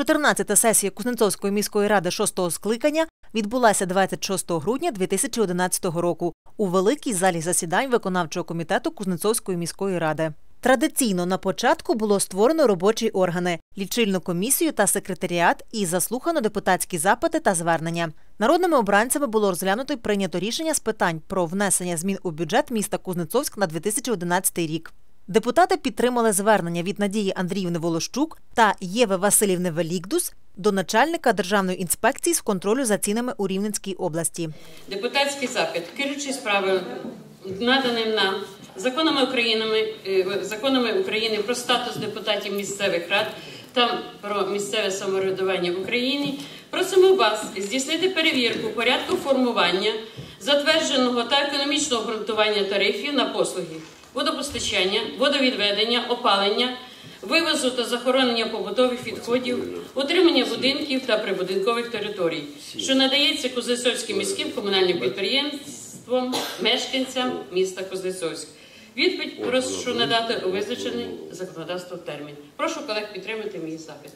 14-та сесія Кузнецовської міської ради 6-го скликання відбулася 26 грудня 2011 року у великій залі засідань виконавчого комітету Кузнецовської міської ради. Традиційно на початку було створено робочі органи, лічильну комісію та секретаріат і заслухано депутатські запити та звернення. Народними обранцями було розглянуто й прийнято рішення з питань про внесення змін у бюджет міста Кузнецовськ на 2011 рік. Депутати підтримали звернення від Надії Андріївни Волощук та Єви Васильівни Велікдус до начальника Державної інспекції з контролю за цінами у Рівненській області. Депутатський запит, керуючи справою, наданим нам законами України, е, законами України про статус депутатів місцевих рад та про місцеве самоврядування в Україні, просимо вас здійснити перевірку порядку формування затвердженого та економічного обґрунтування тарифів на послуги водопостачання, водовідведення, опалення, вивозу та захоронення побутових відходів, утримання будинків та прибудинкових територій, що надається Кузнецовським міським комунальним підприємством, мешканцям міста Кузнецовськ. Відповідь прошу надати у визначений законодавством термін. Прошу колег підтримати мій запит.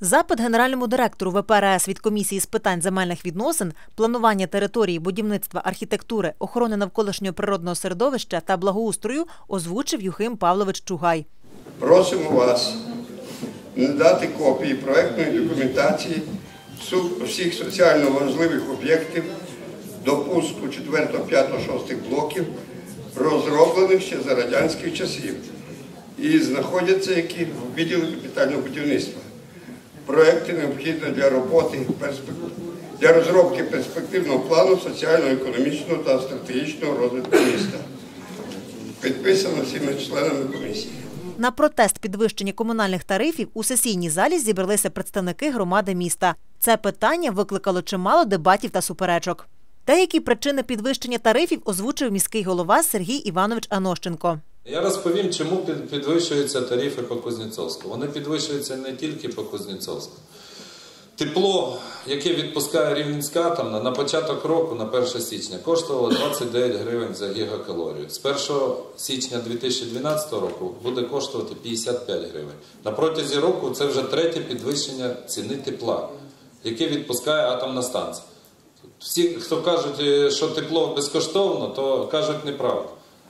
Запит генеральному директору ВПРС від комісії з питань земельних відносин, планування території, будівництва, архітектури, охорони навколишнього природного середовища та благоустрою озвучив Юхим Павлович Чугай. Просимо вас надати копії проектної документації всіх соціально важливих об'єктів допуску 4, 5, 6 блоків, розроблених ще за радянських часів, і знаходяться які в відділі капітального будівництва. Проекти необхідні для роботи для розробки перспективного плану соціально-економічного та стратегічного розвитку міста. Підписано всіма членами комісії. На протест підвищення комунальних тарифів у сесійній залі зібралися представники громади міста. Це питання викликало чимало дебатів та суперечок. Деякі причини підвищення тарифів озвучив міський голова Сергій Іванович Анощенко. Я розповім, чому підвищуються тарифи по Кузнєцовську. Вони підвищуються не тільки по Кузнєцовську. Тепло, яке відпускає Рівненська атомна, на початок року, на 1 січня, коштувало 29 гривень за гігакалорію. З 1 січня 2012 року буде коштувати 55 гривень. На протязі року це вже третє підвищення ціни тепла, яке відпускає атомна станція. Всі, хто кажуть, що тепло безкоштовно, то кажуть неправду.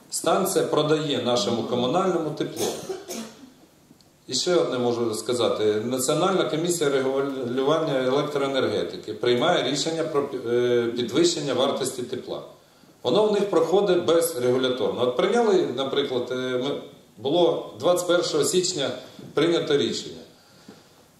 Станція продає нашому комунальному тепло. І ще одне можу сказати: Національна комісія регулювання електроенергетики приймає рішення про е, підвищення вартості тепла. Воно в них проходить без регуляторно. От прийняли, наприклад, е, було 21 січня прийнято рішення.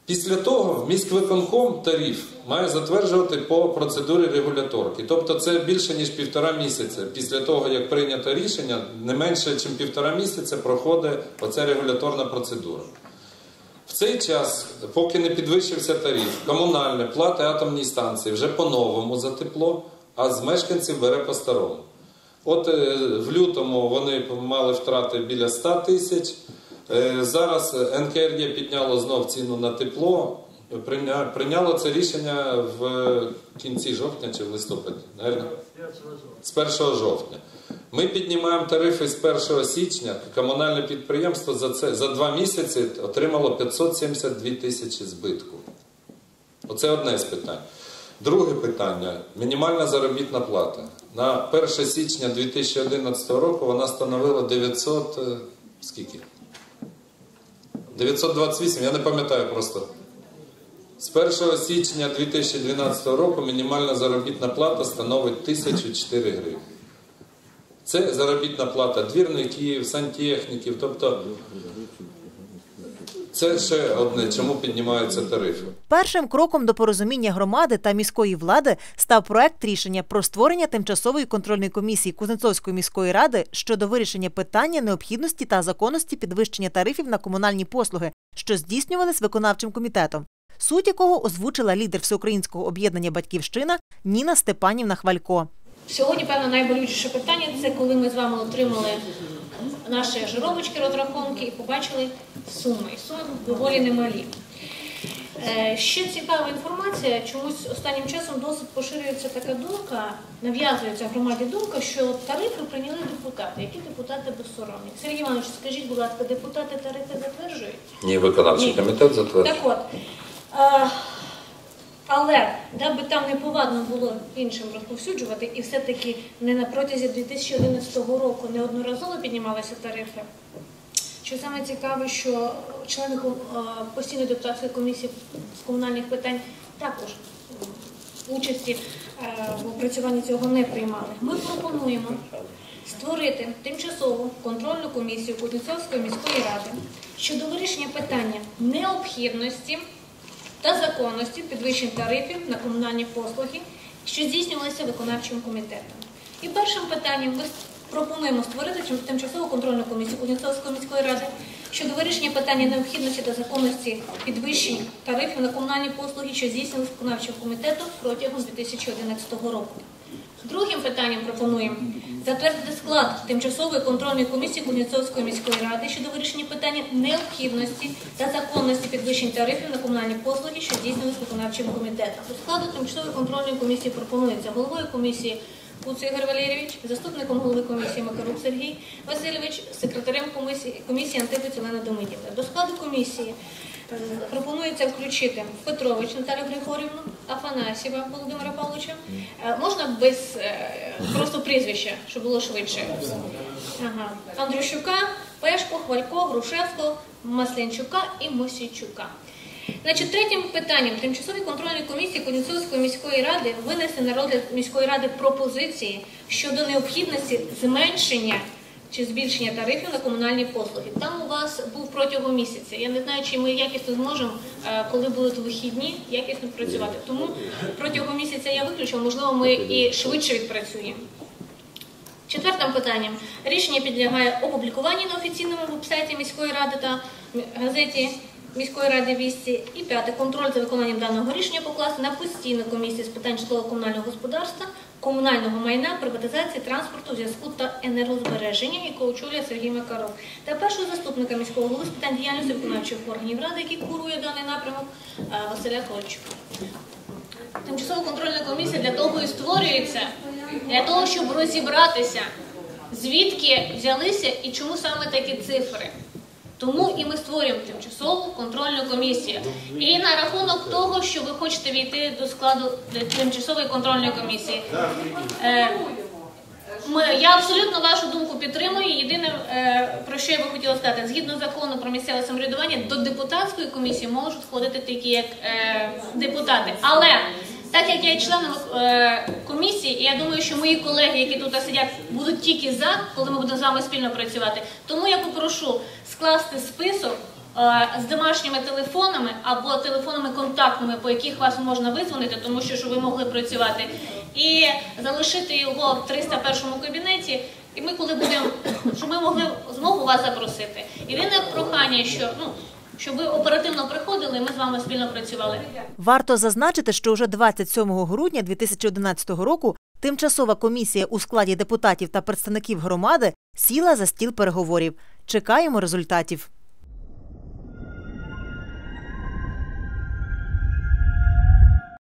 Після того міськвиконком тариф має затверджувати по процедурі регуляторки. Тобто це більше ніж півтора місяця. Після того, як прийнято рішення, не менше, ніж півтора місяця проходить оця регуляторна процедура. В цей час, поки не підвищився тариф, комунальне плати атомній станції вже по-новому за тепло, а з мешканців бере по-старому. От е, в лютому вони мали втрати біля 100 тисяч. Е, зараз НКРЄ підняло знов ціну на тепло. Прийняло це рішення в кінці жовтня чи в листопаді. З 1 жовтня. Ми піднімаємо тарифи з 1 січня. Комунальне підприємство за це за два місяці отримало 572 тисячі збитку. Оце одне з питань. Друге питання мінімальна заробітна плата. На 1 січня 2011 року вона становила 900 е, скільки? 928, я не пам'ятаю просто. З 1 січня 2012 року мінімальна заробітна плата становить 1004 гривні. Це заробітна плата двірників, сантехніків. Тобто це ще одне, чому піднімаються тарифи. Першим кроком до порозуміння громади та міської влади став проект рішення про створення тимчасової контрольної комісії Кузнецовської міської ради щодо вирішення питання необхідності та законності підвищення тарифів на комунальні послуги, що здійснювались виконавчим комітетом. Суть якого озвучила лідер всеукраїнського об'єднання Батьківщина Ніна Степанівна Хвалько. Сьогодні, певно, найболючіше питання це коли ми з вами отримали наші жировочки, розрахунки і побачили суми. І суми доволі немалі. Е, ще цікава інформація, чомусь останнім часом досить поширюється така думка, нав'язується громаді думка, що тарифи прийняли депутати. Які депутати безсоромні? Сергій Іванович, скажіть, будь ласка, депутати тарифи затверджують? Ні, виконавчий комітет затверджує. Так от, Але даби там не повадно було іншим розповсюджувати, і все-таки не на протязі 2011 року неодноразово піднімалися тарифи. Що саме цікаве, що члени е, постійної депутатської комісії з комунальних питань також участі е, в опрацюванні цього не приймали. Ми пропонуємо створити тимчасову контрольну комісію Кузнецовської міської ради щодо вирішення питання необхідності та законності підвищень тарифів на комунальні послуги, що здійснювалися виконавчим комітетом. І першим питанням ми пропонуємо створити тимчасову контрольну комісію Кузнецовської міської ради щодо вирішення питання необхідності та законності підвищень тарифів на комунальні послуги, що здійснювалися виконавчим комітетом протягом 2011 року. Другим питанням пропонуємо затвердити склад тимчасової контрольної комісії Кузнєцовської міської ради щодо вирішення питання необхідності та законності підвищень тарифів на комунальні послуги, що здійснювалися виконавчим комітетом. До складу тимчасової контрольної комісії пропонується головою комісії Куц Ігор Валерійович, заступником голови комісії Макарук Сергій Васильович, секретарем комісії, комісії Антипець Домидівна. До складу комісії е, пропонується включити Петрович Наталю Григорівну, Афанасьєва Володимира Павловича. Е, Можна без е, просто прізвища, щоб було швидше. Ага. Андрющука, Пешко, Хвалько, Грушевського, Маслянчука і Мосійчука. Значить, третім питанням тимчасовій контрольній комісії Кузнєцовської міської ради винесли на розгляд міської ради пропозиції щодо необхідності зменшення чи збільшення тарифів на комунальні послуги. Там у вас був протягом місяця. Я не знаю, чи ми якісно зможемо, е, коли будуть вихідні, якісно працювати. Тому протягом місяця я виключу, можливо, ми і швидше відпрацюємо. Четвертим питанням рішення підлягає опублікуванню на офіційному вебсайті міської ради та газеті міської ради вісті. І п'яте контроль за виконанням даного рішення покласти на постійну комісію з питань житлово-комунального господарства, комунального майна, приватизації, транспорту, зв'язку та енергозбереження, яку очолює Сергій Макаров, та першого заступника міського голови з питань діяльності виконавчих органів ради, який курує даний напрямок, Василя Ковальчука. Тимчасова контрольна комісія для того і створюється, для того, щоб розібратися, звідки взялися і чому саме такі цифри. Тому і ми створюємо тимчасову контрольну комісію. І на рахунок того, що ви хочете війти до складу тимчасової контрольної комісії. Е, ми, я абсолютно вашу думку підтримую. Єдине, е, про що я би хотіла сказати, згідно закону про місцеве самоврядування, до депутатської комісії можуть входити такі, як е, депутати. Але так як я членом комісії, і я думаю, що мої колеги, які тут сидять, будуть тільки за, коли ми будемо з вами спільно працювати. Тому я попрошу скласти список. Е, З домашніми телефонами або телефонами контактними, по яких вас можна визвонити, тому що ви могли працювати, і залишити його в 301 кабінеті. І ми, коли будемо, щоб ми могли змогу вас запросити. Єдине прохання, що ну щоб ви оперативно приходили, ми з вами спільно працювали. Варто зазначити, що вже 27 грудня 2011 року тимчасова комісія у складі депутатів та представників громади сіла за стіл переговорів. Чекаємо результатів.